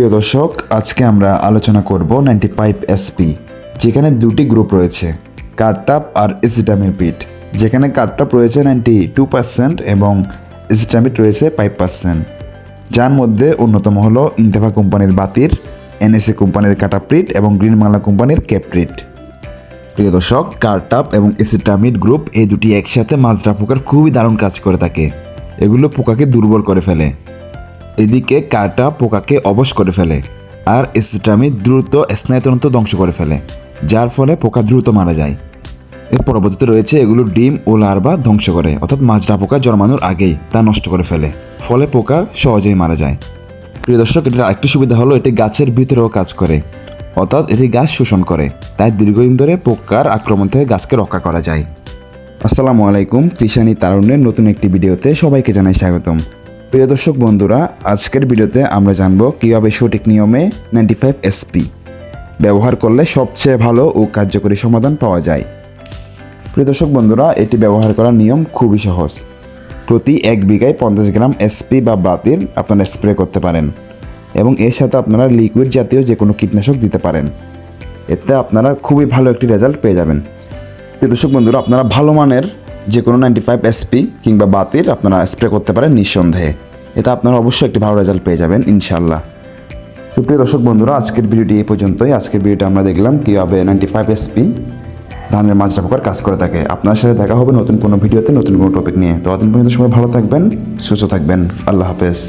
প্রিয় দর্শক, আজকে আমরা আলোচনা করব নাইনটি ফাইভ এসপি যেখানে দুটি গ্রুপ রয়েছে কার্টাপ আর এসিটামিপিড যেখানে কার্টাপ রয়েছে নাইনটি টু পার্সেন্ট এবং এসিটামিট রয়েছে ফাইভ পার্সেন্ট যার মধ্যে অন্যতম হলো ইন্তেফা কোম্পানির বাতির এনএসএ কোম্পানির কাটাপ্রিট এবং গ্রিন বাংলা কোম্পানির ক্যাপ্রিট প্রিয় দর্শক কার্টাপ এবং এসিটামিড গ্রুপ এই দুটি একসাথে মাজরা পোকার খুবই দারুণ কাজ করে থাকে। এগুলো পোকাকে দুর্বল করে ফেলে। এদিকে কাটা পোকাকে অবশ করে ফেলে আর এসিটামিড দ্রুত স্নায়ুতন্ত্র ধ্বংস করে ফেলে, যার ফলে পোকা দ্রুত মারা যায়। এর পরবর্তীতে রয়েছে এগুলো ডিম ও লার্ভা ধ্বংস করে, অর্থাৎ মাজরা পোকা জন্মানোর আগেই তা নষ্ট করে ফেলে, ফলে পোকা সহজেই মারা যায়। প্রিয় দর্শক, এটার আরেকটি সুবিধা হলো এটি গাছের ভিতরেও কাজ করে, অর্থাৎ এটি গাছ শোষণ করে, তাই দীর্ঘদিন ধরে পোকার আক্রমণ থেকে গাছকে রক্ষা করা যায়। আসসালামু আলাইকুম, কৃষানি তারুণ্যের নতুন একটি ভিডিওতে সবাইকে জানাই স্বাগতম। প্রিয় দর্শক বন্ধুরা, আজকের ভিডিওতে আমরা জানব কীভাবে সঠিক নিয়মে নাইনটি ফাইভ এসপি ব্যবহার করলে সবচেয়ে ভালো ও কার্যকরী সমাধান পাওয়া যায়। প্রিয় দর্শক বন্ধুরা, এটি ব্যবহার করার নিয়ম খুবই সহজ। প্রতি এক বিঘায় পঞ্চাশ গ্রাম এসপি বা বাতির আপনারা স্প্রে করতে পারেন এবং এর সাথে আপনারা লিকুইড জাতীয় যে কোনো কীটনাশক দিতে পারেন। এতে আপনারা খুবই ভালো একটি রেজাল্ট পেয়ে যাবেন। প্রিয় দর্শক বন্ধুরা, আপনারা ভালো মানের যে কোনো নাইনটি ফাইভ এসপি কিংবা বাতির আপনারা স্প্রে করতে পারেন নিঃসন্দেহে। এতে আপনারা অবশ্যই একটি ভালো রেজাল্ট পেয়ে যাবেন ইনশাল্লাহ সুপ্রিয় দর্শক বন্ধুরা, আজকের ভিডিওটি এই পর্যন্তই। আজকের ভিডিওটা আমরা দেখলাম কীভাবে নাইনটি ফাইভ এসপি ধানের মাজরা পোকার কাজ করে থাকে। আপনার সাথে দেখা হবে নতুন কোনো ভিডিওতে নতুন কোনো টপিক নিয়ে। তো ততদিন পর্যন্ত সবাই ভালো থাকবেন, সুস্থ থাকবেন। আল্লাহ হাফেজ।